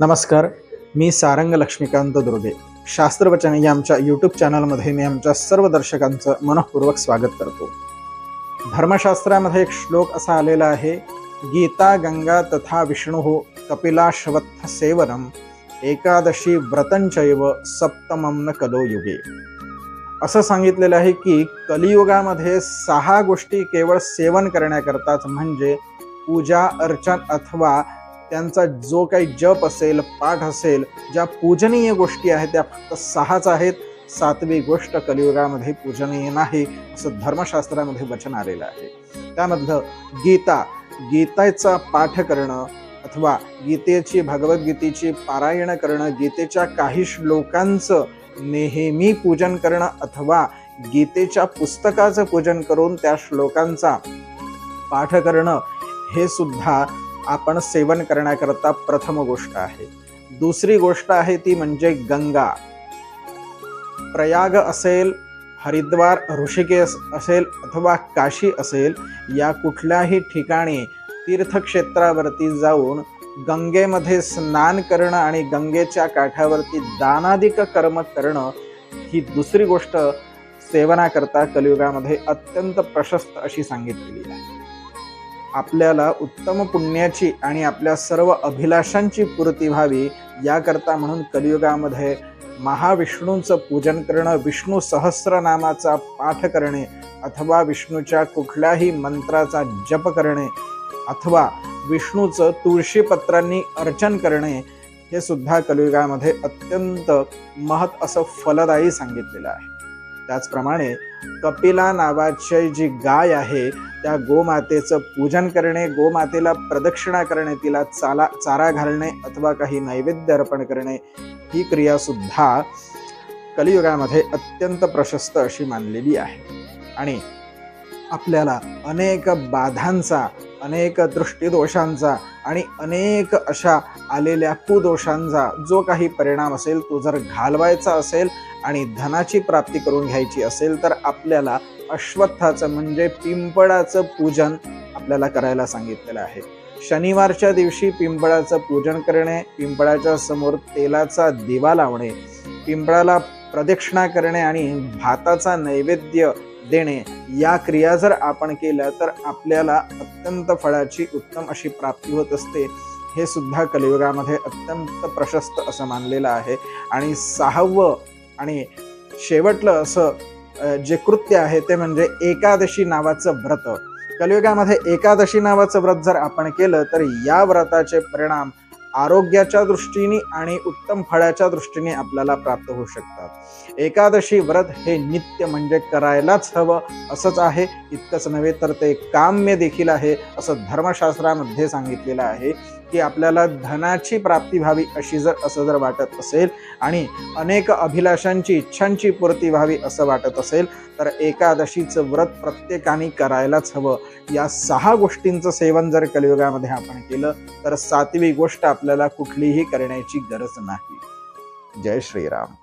नमस्कार मी सारंग लक्ष्मीकांत दुर्गे. शास्त्रवचन या आमच्या यूट्यूब चॅनलमध्ये मी आमच्या सर्व दर्शकांचं मनःपूर्वक स्वागत करतो. धर्मशास्त्रामध्ये एक श्लोक असा आलेला आहे गीता गंगा तथा विष्णू कपिलाश्वत्थ सेवनम एकादशी व्रतंचैव सप्तमम न कलो युगे. असं सांगितलेलं आहे की कलियुगामध्ये सहा गोष्टी केवळ सेवन करण्याकरताच म्हणजे पूजा अर्चन अथवा त्यांचा जो काही जप असेल पाठ असेल ज्या पूजनीय गोष्टी आहेत त्या फक्त सहाच आहेत. सातवी गोष्ट कलियुगामध्ये पूजनीय नाही असं धर्मशास्त्रामध्ये वचन आलेलं आहे. त्यामधलं गीता गीतेचा पाठ करणं अथवा गीतेची भगवद्गीतेची पारायण करणं गीतेच्या काही श्लोकांचं नेहमी पूजन करणं अथवा गीतेच्या पुस्तकाचं पूजन करून त्या श्लोकांचा पाठ करणं हे सुद्धा आपण सेवन करण्याकरता प्रथम गोष्ट आहे. दुसरी गोष्ट आहे ती म्हणजे गंगा. प्रयाग असेल हरिद्वार ऋषिकेश असेल अथवा काशी असेल या कुठल्याही ठिकाणी तीर्थक्षेत्रावरती जाऊन गंगेमध्ये स्नान करणं आणि गंगेच्या काठावरती दानादिक कर्म करणं ही दुसरी गोष्ट सेवनाकरता कलियुगामध्ये अत्यंत प्रशस्त अशी सांगितलेली आहे. आपल्याला उत्तम पुण्याची आणि आपल्या सर्व अभिलाषांची पूर्ती व्हावी याकरता म्हणून कलियुगामध्ये महाविष्णूंचं पूजन करणं विष्णू सहस्रनामाचा पाठ करणे अथवा विष्णूच्या कुठल्याही मंत्राचा जप करणे अथवा विष्णूचं तुळशीपत्रांनी अर्चन करणे हे सुद्धा कलियुगामध्ये अत्यंत महत् असं फलदायी सांगितलेलं आहे. त्याचप्रमाणे कपिला नावाची जी गाय आहे त्या गोमातेचं पूजन करणे गोमातेला प्रदक्षिणा करणे तिला चाला चारा घालणे अथवा काही नैवेद्य अर्पण करणे ही क्रियासुद्धा कलियुगामध्ये अत्यंत प्रशस्त अशी मानलेली आहे. आणि आपल्याला अनेक बाधांचा अनेक दृष्टीदोषांचा आणि अनेक अशा आलेल्या कुदोषांचा जो काही परिणाम असेल तो जर घालवायचा असेल आणि धनाची प्राप्ती करून घ्यायची असेल तर आपल्याला अश्वत्थाचं म्हणजे पिंपळाचं पूजन आपल्याला करायला सांगितलेलं आहे. शनिवारच्या दिवशी पिंपळाचं पूजन करणे पिंपळाच्या समोर तेलाचा दिवा लावणे पिंपळाला प्रदक्षिणा करणे आणि भाताचा नैवेद्य देणे या क्रिया जर आपण केल्या तर आपल्याला अत्यंत फळाची उत्तम अशी प्राप्ती होत असते. हे सुद्धा कलियुगामध्ये अत्यंत प्रशस्त असं मानलेलं आहे. आणि सहावं आणि शेवटलं असं जे कृत्य आहे ते म्हणजे एकादशी नावाचं व्रत. कलियुगामध्ये एकादशी नावाचं व्रत जर आपण केलं तर या व्रताचे परिणाम आरोग्याच्या दृष्टीने आणि उत्तम फळाच्या दृष्टीने आपल्याला प्राप्त होऊ शकतात. एकादशी व्रत हे नित्य म्हणजे करायलाच हवं असंच आहे. इतकंच नव्हे तर ते काम्य देखील आहे असं धर्मशास्त्रामध्ये सांगितलेलं आहे. की आपल्याला धनाची प्राप्ती व्हावी अशी जर असं जर वाटत असेल आणि अनेक अभिलाषांची इच्छांची पूर्ती व्हावी असं वाटत असेल तर एकादशीचं व्रत प्रत्येकाने करायलाच हवं. या सहा गोष्टींचं सेवन जर कलियुगामध्ये आपण केलं तर सातवी गोष्ट आपल्याला कुठलीही करण्याची गरज नाही. जय श्रीराम.